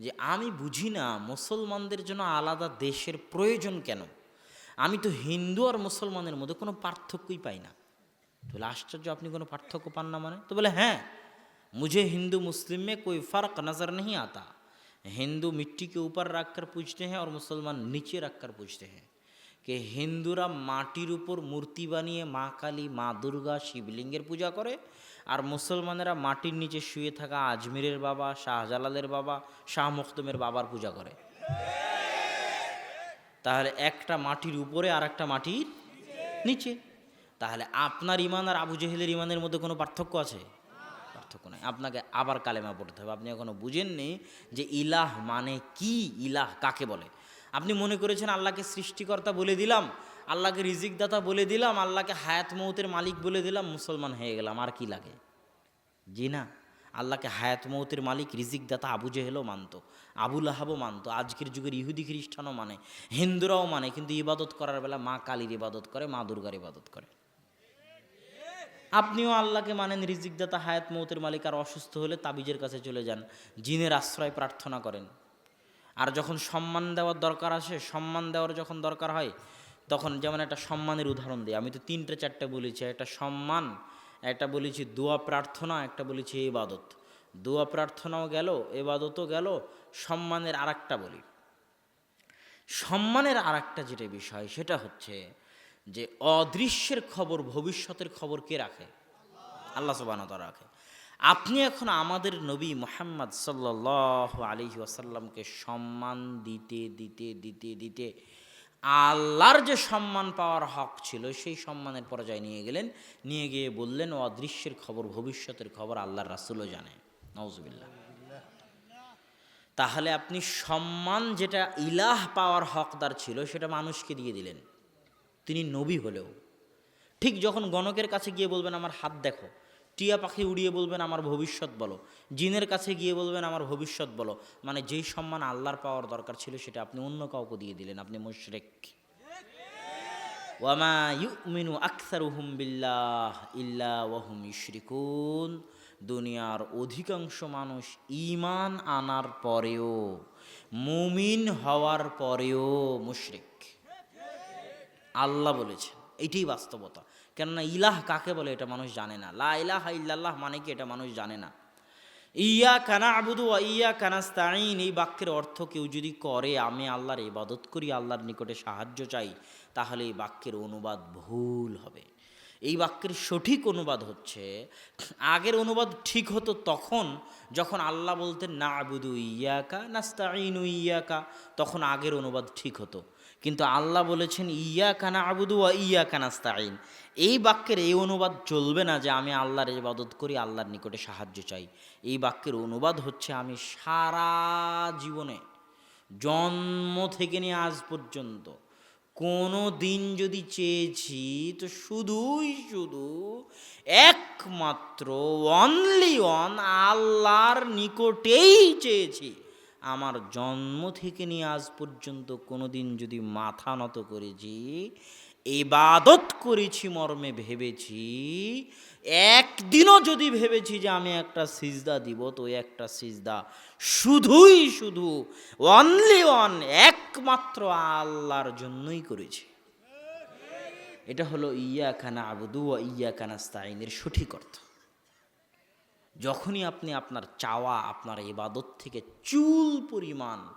যে আমি বুঝি না মুসলমানদের জন্য আলাদা দেশের প্রয়োজন কেন আমি তো হিন্দু আর মুসলমানের মধ্যে কোনো পার্থক্যই পাই না তো বলে আশ্চর্য আপনি কোনো পার্থক্য পান না মানে তো বলে হ্যাঁ मुझे हिंदू मुस्लिम में कोई फ़र्क नज़र नहीं आता हिंदू मिट्टी के ऊपर रख कर पूछते हैं और मुसलमान नीचे रख कर पूछते हैं कि হিন্দুরা মাটির উপর মূর্তি বানিয়ে মা কালী, মা দুর্গা, শিবলিঙ্গের পূজা করে, আর মুসলমানেরা মাটির নিচে শুয়ে থাকা আজমিরের বাবা, শাহজালালের বাবা, শাহ মুখদমের বাবার পূজা করে। তাহলে একটা মাটির উপরে আর একটা মাটির নিচে। তাহলে আপনার ইমান আর আবু জেহেলের ইমানের মধ্যে কোনো পার্থক্য আছে? পার্থক্য নাই। আপনাকে আবার কালেমা পড়তে হবে। আপনি এখনও বুঝেননি যে ইলাহ মানে কি? ইলাহ কাকে বলে? আপনি মনে করেছেন আল্লাহকে সৃষ্টিকর্তা বলে দিলাম, আল্লাহকে রিজিকদাতা বলে দিলাম, আল্লাহকে হায়াত মৌতের মালিক বলে দিলাম, মুসলমান হয়ে গেলাম, আর কি লাগে? জি না, আল্লাহকে হায়াত মৌতের মালিক রিজিক দাতা আবু জেহেলও মানতো আবুল আহাবও মানতো, আজকের যুগের ইহুদি খ্রিস্টানও মানে হিন্দুরাও মানে কিন্তু ইবাদত করার বেলা মা কালীর ইবাদত করে, মা দুর্গার ইবাদত করে। আপনিও আল্লাহকে মানেন রিজিক দাতা হায়াত মৌতের মালিক, আর অসুস্থ হলে তাবিজের কাছে চলে যান, জিনের আশ্রয় প্রার্থনা করেন। আর যখন সম্মান দেওয়ার দরকার আসে, সম্মান দেওয়ার যখন দরকার হয়, তখন যেমন একটা সম্মানের উদাহরণ দিই। আমি তো তিনটে চারটে বলেছি, একটা সম্মান, একটা বলেছি দোয়া প্রার্থনা, একটা বলেছি ইবাদত। দোয়া প্রার্থনাও গেল এবাদতও গেল, সম্মানের আর বলি। সম্মানের আর যেটা বিষয়, সেটা হচ্ছে যে অদৃশ্যের খবর ভবিষ্যতের খবর কে রাখে? আল্লাহ সুবানত রাখে। আপনি এখন আমাদের নবী মোহাম্মদ সাল্লাহ আলি ওয়াসাল্লামকে সম্মান দিতে দিতে দিতে দিতে আল্লাহর যে সম্মান পাওয়ার হক ছিল, সেই সম্মানের পর্যায়ে নিয়ে গেলেন। নিয়ে গিয়ে বললেন, ও অদৃশ্যের খবর, ভবিষ্যতের খবর আল্লাহর রাসুলও জানে। নওজবিল্লা তাহলে আপনি সম্মান যেটা ইলাহ পাওয়ার হকদার ছিল, সেটা মানুষকে দিয়ে দিলেন। তিনি নবী হলেও। ঠিক যখন গণকের কাছে গিয়ে বলবেন, আমার হাত দেখো। টিয়া পাখি উড়িয়ে বলবেন, আমার ভবিষ্যৎ বলো। জিনের কাছে গিয়ে বলবেন, আমার ভবিষ্যৎ বলো। মানে যেই সম্মান আল্লাহর পাওয়ার দরকার ছিল, সেটা আপনি অন্য কাউকে দিয়ে দিলেন। আপনি মুশরেক। ওয়ামা ইউমিনু আকসার উহুম বিল্লাহ ইল্লা ওয়াহুম ইশরিকুন। দুনিয়ার অধিকাংশ মানুষ ইমান আনার পরেও, মুমিন হওয়ার পরেও মুশরিক। আল্লাহ বলেছেন। এটাই বাস্তবতা। কেননা ইলাহ কাকে বলে এটা মানুষ জানে না। লা ইলাহা ইল্লাল্লাহ মানে কি এটা মানুষ জানে না। ইয়া কানা আবুদু ইয়া কানাস্তাইন এই বাক্যের অর্থ কেউ যদি করে, আমি আল্লাহর ইবাদত করি, আল্লাহর নিকটে সাহায্য চাই, তাহলে এই বাক্যের অনুবাদ ভুল হবে। এই বাক্যের সঠিক অনুবাদ হচ্ছে, আগের অনুবাদ ঠিক হতো তখন যখন আল্লাহ বলতেন না আবুদু ইয়াকা নাস্তাইনু ইয়াকা তখন আগের অনুবাদ ঠিক হতো। কিন্তু আল্লাহ বলেছেন ইয়া কানা আবুদু ওয়া ইয়া কানাস্তাইন এই বাক্যের এই অনুবাদ চলবে না যে আমি আল্লাহর ইবাদত করি, আল্লাহর নিকটে সাহায্য চাই। এই বাক্যের অনুবাদ হচ্ছে, আমি সারা জীবনে, জন্ম থেকে নিয়ে আজ পর্যন্ত কোনো দিন যদি চেয়েছি, তো শুধুই শুধু একমাত্র অনলি অন আল্লাহর নিকটেই চেয়েছি। আমার জন্ম থেকে নিয়ে আজ পর্যন্ত কোনো দিন যদি মাথা নত করেছি এবাদত করেছি, মর্মে ভেবেছি, একদিনও যদি ভেবেছি যে আমি একটা সিজদা দিব, তো একটা সিজদা শুধুই শুধু অনলি ওয়ান একমাত্র আল্লাহর জন্যই করেছি। এটা হলো ইয়া খানা আবুদু ইয়া কানাস্তাইনের সঠিক অর্থ। যখনই আপনি আপনার চাওয়া, আপনার ইবাদত থেকে চুল পরিমাণ,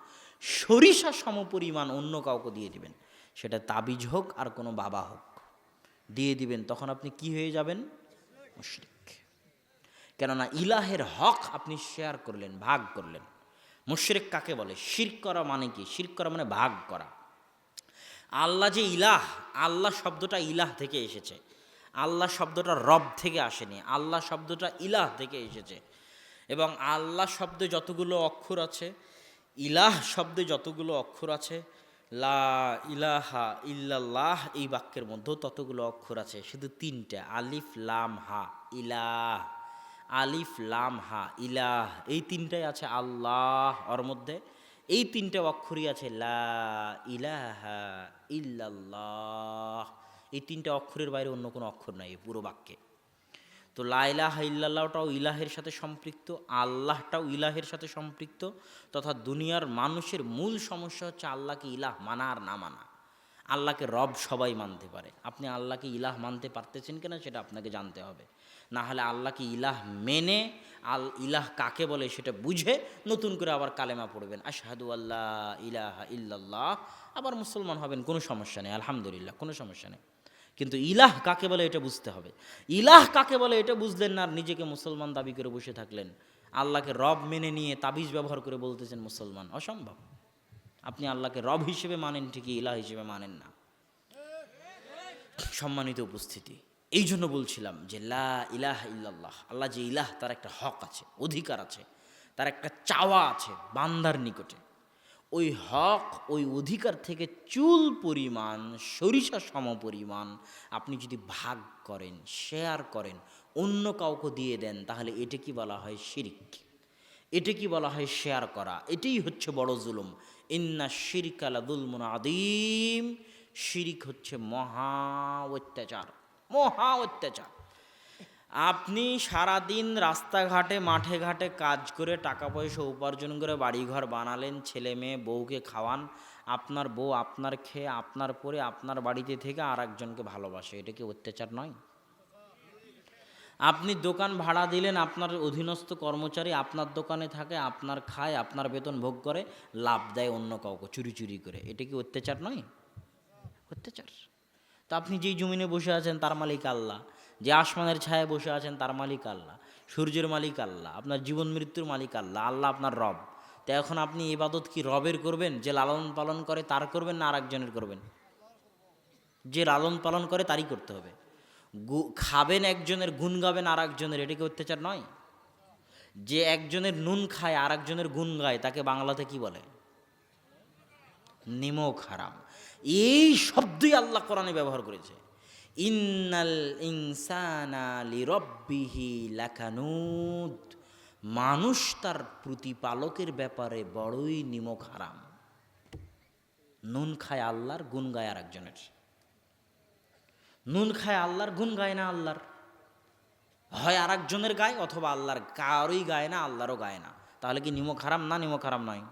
সরিষা সম পরিমাণ অন্য কাউকে দিয়ে দিবেন, সেটা তাবিজ হোক আর কোনো বাবা হোক, দিয়ে দিবেন, তখন আপনি কি হয়ে যাবেন? মুশরিক। কেননা ইলাহের হক আপনি শেয়ার করলেন, ভাগ করলেন। মুশরিক কাকে বলে? শির করা মানে কি? শির করা মানে ভাগ করা। আল্লাহ যে ইলাহ, আল্লাহ শব্দটা ইলাহ থেকে এসেছে। আল্লাহ শব্দটা রব থেকে আসেনি, আল্লাহ শব্দটা ইলাহ থেকে এসেছে। এবং আল্লাহ শব্দে যতগুলো অক্ষর আছে, ইলাহ শব্দে যতগুলো অক্ষর আছে, লা ইলাহা ইল্লাল্লাহ এই বাক্যের মধ্যেও ততগুলো অক্ষর আছে, শুধু তিনটে, আলিফ, লাম, হা, ইলাহ, আলিফ, লাম, হা, ইলাহ, এই তিনটাই আছে আল্লাহ ওর মধ্যে। এই তিনটে অক্ষরই আছে লা ইলাহা ইল্লাল্লাহ। এই তিনটে অক্ষরের বাইরে অন্য কোনো অক্ষর নাই পুরো বাক্যে। তো লাইলাহ ইল্লাহটাও ইলাহের সাথে সম্পৃক্ত, আল্লাহটাও ইলাহের সাথে সম্পৃক্ত, তথা দুনিয়ার মানুষের মূল সমস্যা হচ্ছে আল্লাহকে ইলাহ মানা আর না মানা। আল্লাহকে রব সবাই মানতে পারে। আপনি আল্লাহকে ইলাহ মানতে পারতেছেন কিনা সেটা আপনাকে জানতে হবে। না হলে আল্লাহকে ইলাহ মেনে, আল ইলাহ কাকে বলে সেটা বুঝে নতুন করে আবার কালেমা পড়বেন। আশহাদু আল্লাহ ইলাহা ইল্লাল্লাহ। আবার মুসলমান হবেন, কোনো সমস্যা নেই, আলহামদুলিল্লাহ, কোনো সমস্যা নেই। কিন্তু ইলাহ কাকে বলে এটা বুঝতে হবে। ইলাহ কাকে বলে এটা বুঝলেন না আর নিজেকে মুসলমান দাবি করে বসে থাকলেন। আল্লাহকে রব মেনে নিয়ে তাবিজ ব্যবহার করে বলতেছেন মুসলমান, অসম্ভব। আপনি আল্লাহকে রব হিসেবে মানেন ঠিকই, ইলাহ হিসেবে মানেন না। সম্মানিত উপস্থিতি, এই জন্য বলছিলাম যে লা ইলাহ ইল্লাল্লাহ, আল্লাহ যে ইলাহ তার একটা হক আছে, অধিকার আছে, তার একটা চাওয়া আছে বান্দার নিকটে। ওই হক, ওই অধিকার থেকে চুল পরিমাণ, সরিষা সম পরিমাণ আপনি যদি ভাগ করেন শেয়ার করেন, অন্য কাউকে দিয়ে দেন, তাহলে এটা কি বলা হয় শিরিক? এটা কি বলা হয় শেয়ার করা? এটাই হচ্ছে বড় জুলুম। ইন্না শিরিকালা দুলমুন আদিম শিরিক হচ্ছে মহা অত্যাচার মহা অত্যাচার। আপনি সারাদিন রাস্তাঘাটে, মাঠে ঘাটে কাজ করে টাকা পয়সা উপার্জন করে বাড়িঘর বানালেন, ছেলে মেয়ে, বউকে খাওয়ান, আপনার বউ আপনার খেয়ে, আপনার পরে আপনার বাড়িতে থেকে আর একজনকে ভালোবাসে, এটা কি অত্যাচার নয়? আপনি দোকান ভাড়া দিলেন, আপনার অধীনস্থ কর্মচারী আপনার দোকানে থাকে, আপনার খায়, আপনার বেতন ভোগ করে, লাভ দেয় অন্য কাউকে, চুরি চুরি করে, এটা কি অত্যাচার নয়? অত্যাচার। তো আপনি যেই জমিনে বসে আছেন, তার মালিক আল্লাহ। যে আসমানের ছায়ায় বসে আছেন তার মালিক আল্লাহ, সূর্যের মালিক আল্লাহ, আপনার জীবন মৃত্যুর মালিক আল্লাহ আল্লাহ আপনার রব। তো এখন আপনি ইবাদত কি রবের করবেন, যে লালন পালন করে তার করবেন না আর একজনের করবেন? যে লালন পালন করে তারই করতে হবে। খাবেন একজনের, গুণ গাবেন আর একজনের এটা কি অত্যাচার নয়? যে একজনের নুন খায় আর একজনের গুণ গায়, তাকে বাংলাতে কি বলে? নিমক হারাম। এই শব্দই আল্লাহ কোরআনে ব্যবহার করেছে। ইন্নাল ইনসানা লিরব্বিহি লাকানুদ। মানুষ তার প্রতিপালকের ব্যাপারে বড়ই নিমক হারাম নুন খায় আল্লাহর, গুণ গায় আর একজনের নুন খায় আল্লাহর, গুণ গায় না আল্লাহর। হয় আর একজনের গায় অথবা আল্লাহর কারোই গায় না, আল্লাহরও গায় না। তাহলে কি নিমক হারাম না নিমক হারাম নয়?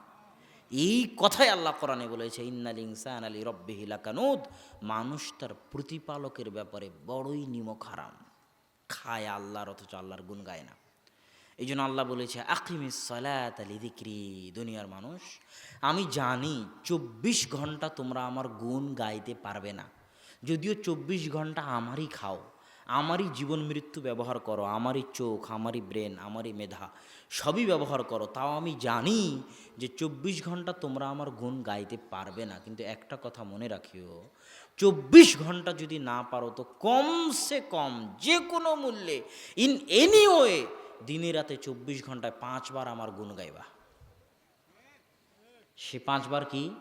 এই কথাই আল্লাহ কোরআনে বলেছে, ইন্নাল ইনসান আলী রব্বিহি লাকানুদ। মানুষ তার প্রতিপালকের ব্যাপারে বড়ই নিমক হারাম খায় আল্লাহর, অথচ আল্লাহর গুণ গায় না। এই জন্য আল্লাহ বলেছে, আকিমিস সালাত আলী দিক্রি দুনিয়ার মানুষ। আমি জানি চব্বিশ ঘণ্টা তোমরা আমার গুণ গাইতে পারবে না। যদিও চব্বিশ ঘণ্টা আমারই খাও আমারই জীবন মৃত্যু ব্যবহার করো, আমারই চোখ, আমারই ব্রেন আমারই মেধা, সবই ব্যবহার করো। তাও আমি জানি যে চব্বিশ ঘণ্টা তোমরা আমার গুণ গাইতে পারবে না। কিন্তু একটা কথা মনে রাখিও, চব্বিশ ঘণ্টা যদি না পারো তো কমসে কম যে কোনো মূল্যে ইন এনি ওয়ে দিনে রাতে চব্বিশ ঘন্টায় পাঁচবার আমার গুণ গাইবা। সে পাঁচবার কি?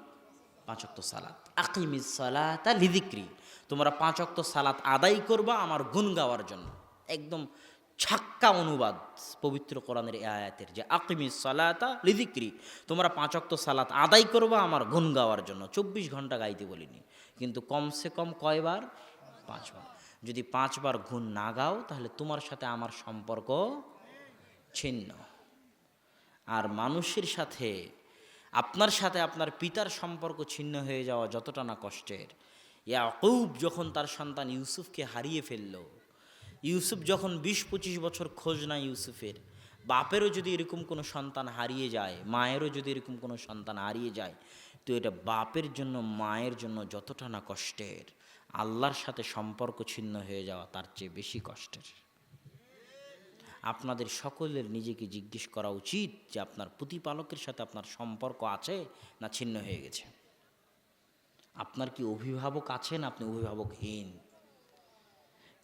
পাঁচক্ত সালাত। আকিমিস সালাত লিদিক্রি। তোমরা পাঁচক্ত সালাত আদায় করবা আমার গুণ গাওয়ার জন্য। একদম ছাক্কা অনুবাদ পবিত্র কোরআনের আয়াতের যে আকিমিস সালাতা লিদিক্রি তোমরা পাঁচ পাঁচক্ত সালাত আদায় করবা আমার গুণ গাওয়ার জন্য। চব্বিশ ঘণ্টা গাইতে বলিনি, কিন্তু কমসে কম কয়বার? পাঁচবার। যদি পাঁচবার গুণ না গাও, তাহলে তোমার সাথে আমার সম্পর্ক ছিন্ন। আর মানুষের সাথে, আপনার সাথে আপনার পিতার সম্পর্ক ছিন্ন হয়ে যাওয়া যতটা না কষ্টের ইয়াকুব যখন তার সন্তান ইউসুফকে হারিয়ে ফেলল, ইউসুফ যখন বিশ পঁচিশ বছর খোঁজ না ইউসুফের, বাপেরও যদি এরকম কোনো সন্তান হারিয়ে যায়, মায়েরও যদি এরকম কোনো সন্তান হারিয়ে যায়, তো এটা বাপের জন্য, মায়ের জন্য যতটা না কষ্টের। আল্লাহর সাথে সম্পর্ক ছিন্ন হয়ে যাওয়া তার চেয়ে বেশি কষ্টের। আপনাদের সকলের নিজেকে জিজ্ঞেস করা উচিত যে আপনার প্রতিপালকের সাথে আপনার সম্পর্ক আছে না ছিন্ন হয়ে গেছে। আপনার কি অভিভাবক আছেন? আপনি অভিভাবকহীন।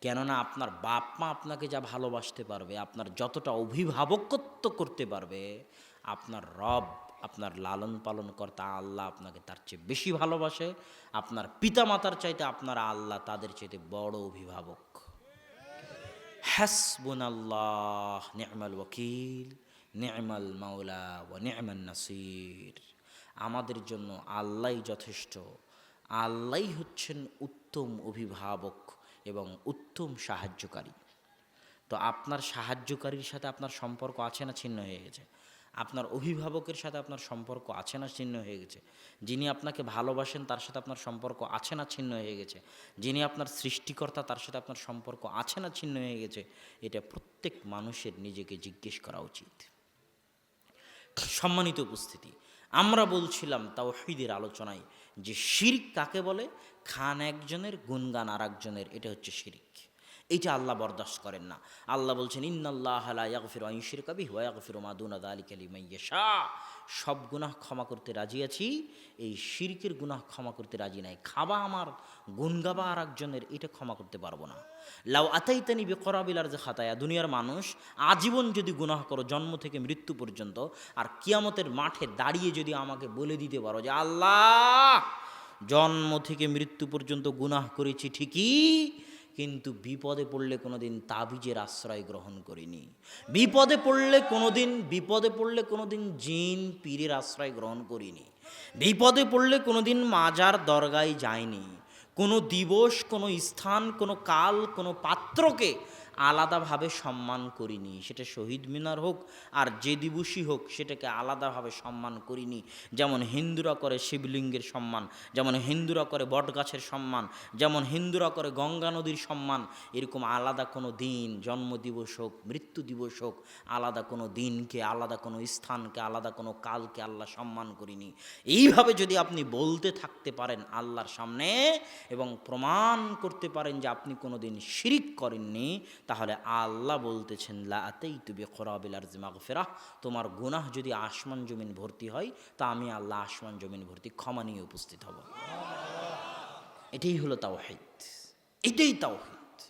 কেননা আপনার বাপ মা আপনাকে যা ভালোবাসতে পারবে, আপনার যতটা অভিভাবকত্ব করতে পারবে, আপনার রব, আপনার লালন পালন কর্তা আল্লাহ আপনাকে তার চেয়ে বেশি ভালোবাসে, আপনার পিতামাতার চাইতে আপনার আল্লাহ তাদের চাইতে বড় অভিভাবক। হাসবুনাল্লাহ নি'মাল ওয়াকিল নি'মাল মাওলা ও নি'মান নাসির। আমাদের জন্য আল্লাহই যথেষ্ট। আল্লাহই হচ্ছেন উত্তম অভিভাবক এবং উত্তম সাহায্যকারী। তো আপনার সাহায্যকারীর সাথে আপনার সম্পর্ক আছে না ছিন্ন হয়ে গেছে? আপনার অভিভাবকের সাথে আপনার সম্পর্ক আছে না ছিন্ন হয়ে গেছে? যিনি আপনাকে ভালোবাসেন, তার সাথে আপনার সম্পর্ক আছে না ছিন্ন হয়ে গেছে? যিনি আপনার সৃষ্টিকর্তা, তার সাথে আপনার সম্পর্ক আছে না ছিন্ন হয়ে গেছে? এটা প্রত্যেক মানুষের নিজেকে জিজ্ঞেস করা উচিত। সম্মানিত উপস্থিতি, আমরা বলছিলাম তাওহীদের আলোচনায় যে শিরিক কাকে বলে? খান একজনের গুনগান আর একজনের এটা হচ্ছে শিরিক। এটা আল্লাহ বরদাস্ত করেন না। আল্লাহ বলছেন, ইন্নাল্লাহ লা ইয়াগফিরু আন ইউশরিকা বিহি ওয়া ইয়াগফিরু মা দুনা যালিকা লিমান ইয়াশা। সব গুনাহ ক্ষমা করতে রাজি আছি। এই শিরকের গুনাহ ক্ষমা করতে রাজি নাই। খাবা আমার গুন গাবা আর একজনের এটা ক্ষমা করতে পারব না। লাউ আতাইতানি বেকরাবিলার যে খাতায়া। দুনিয়ার মানুষ, আজীবন যদি গুনাহ করো, জন্ম থেকে মৃত্যু পর্যন্ত, আর কিয়ামতের মাঠে দাঁড়িয়ে যদি আমাকে বলে দিতে পারো যে, আল্লাহ, জন্ম থেকে মৃত্যু পর্যন্ত গুনাহ করেছি ঠিকই কিন্তু বিপদে পড়লে কোনো দিন তাবিজের আশ্রয় গ্রহণ করিনি। বিপদে পড়লে কোনোদিন, বিপদে পড়লে কোনোদিন জিন পীরের আশ্রয় গ্রহণ করিনি। বিপদে পড়লে কোনোদিন মাজার দরগায় যায়নি কোনো দিবস, কোনো স্থান, কোনো কাল, কোনো পাত্রকে আলাদাভাবে সম্মান করিনি। সেটা শহীদ মিনার হোক আর যে দিবসই হোক, সেটাকে আলাদাভাবে সম্মান করিনি। যেমন হিন্দুরা করে শিবলিঙ্গের সম্মান, যেমন হিন্দুরা করে বটগাছের সম্মান, যেমন হিন্দুরা করে গঙ্গা নদীর সম্মান, এরকম আলাদা কোনো দিন জন্ম দিবস হোক, মৃত্যু দিবস হোক, আলাদা কোনো দিনকে, আলাদা কোনো স্থানকে, আলাদা কোনো কালকে আল্লাহ সম্মান করিনি। এইভাবে যদি আপনি বলতে থাকতে পারেন আল্লাহর সামনে এবং প্রমাণ করতে পারেন যে আপনি কোনো দিন শিরিক করেননি, তাহলে আল্লাহ বলতেছেন লাতেই তুবি খরাবিল আর ফেরাহ তোমার গুনাহ যদি আসমান জমিন ভর্তি হয়, তা আমি আল্লাহ আসমান জমিন ভর্তি ক্ষমা নিয়ে উপস্থিত হব। এটাই হলো তাওহিদ। এটাই তাওহিদ।